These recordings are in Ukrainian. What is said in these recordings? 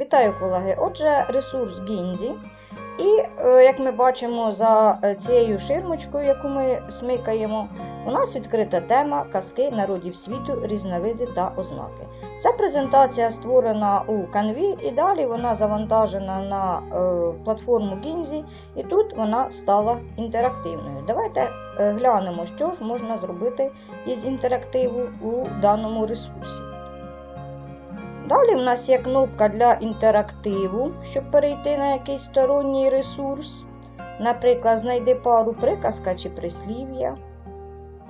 Вітаю, колеги! Отже, ресурс Гінзі. І е, як ми бачимо за е, цією ширмочкою, яку ми смикаємо, у нас відкрита тема казки народів світу, різновиди та ознаки. Ця презентація створена у Canvі і далі вона завантажена на е, платформу Гінзі, і тут вона стала інтерактивною. Давайте глянемо, що ж можна зробити із інтерактиву у даному ресурсі. Далі в нас є кнопка для інтерактиву, щоб перейти на якийсь сторонній ресурс. Наприклад, знайди пару приказка чи прислів'я.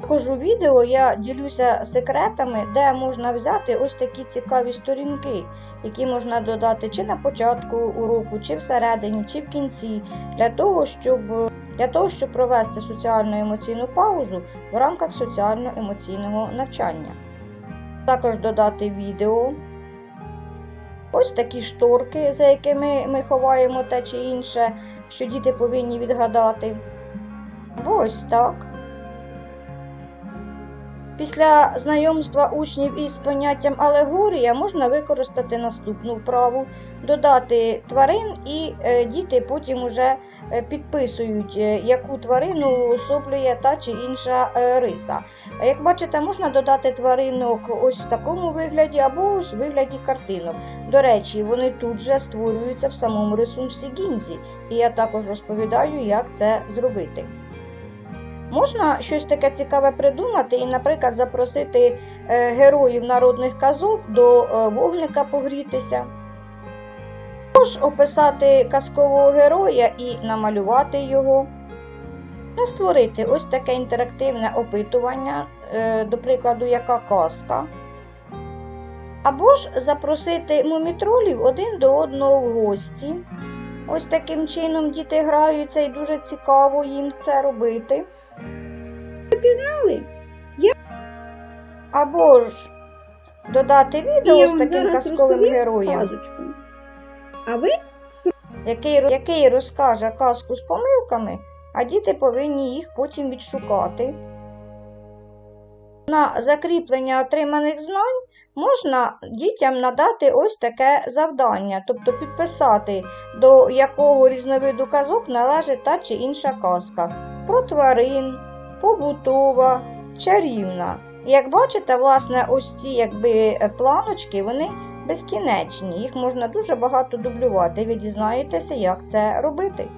Також у відео я ділюся секретами, де можна взяти ось такі цікаві сторінки, які можна додати чи на початку уроку, чи всередині, чи в кінці, для того, щоб, для того, щоб провести соціально-емоційну паузу в рамках соціально-емоційного навчання. Також додати відео. Ось такі шторки, за якими ми ховаємо те чи інше, що діти повинні відгадати. Або ось так. Після знайомства учнів із поняттям алегорія можна використати наступну вправу, додати тварин, і е, діти потім уже е, підписують, е, яку тварину уособлює та чи інша риса. Як бачите, можна додати тваринок ось в такому вигляді або ось в вигляді картинок. До речі, вони тут же створюються в самому ресурсі Гінзі, і я також розповідаю, як це зробити. Можна щось таке цікаве придумати і, наприклад, запросити е, героїв народних казок до е, вогника погрітися. Також описати казкового героя і намалювати його. Та створити ось таке інтерактивне опитування, е, до прикладу, яка казка. Або ж запросити мумітролів один до одного в гості. Ось таким чином діти граються і дуже цікаво їм це робити. Пізнали? Або ж додати відео я з таким казковим героєм, казочку. А ви який, який розкаже казку з помилками, а діти повинні їх потім відшукати. На закріплення отриманих знань можна дітям надати ось таке завдання, тобто підписати, до якого різновиду казок належить та чи інша казка. Про тварин, побутова, чарівна. Як бачите, власне, ось ці якби планочки, вони безкінечні. Їх можна дуже багато дублювати. Ви дізнаєтеся, як це робити.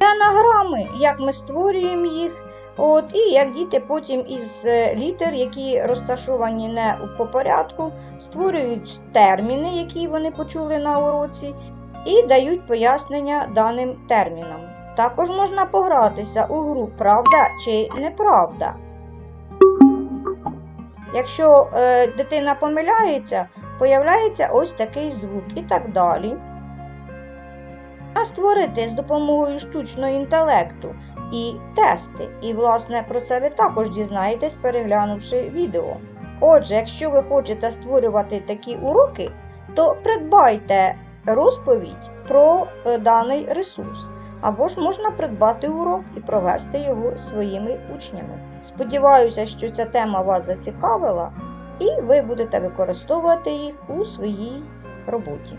Це анаграми, як ми створюємо їх. От, і як діти потім із е, літер, які розташовані не по порядку, створюють терміни, які вони почули на уроці, і дають пояснення даним термінам. Також можна погратися у гру Правда чи неправда. Якщо е, дитина помиляється, появляється ось такий звук і так далі. А створити з допомогою штучного інтелекту і тести. І, власне, про це ви також дізнаєтесь, переглянувши відео. Отже, якщо ви хочете створювати такі уроки, то придбайте розповідь про е, даний ресурс. Або ж можна придбати урок і провести його своїми учнями. Сподіваюся, що ця тема вас зацікавила, і ви будете використовувати їх у своїй роботі.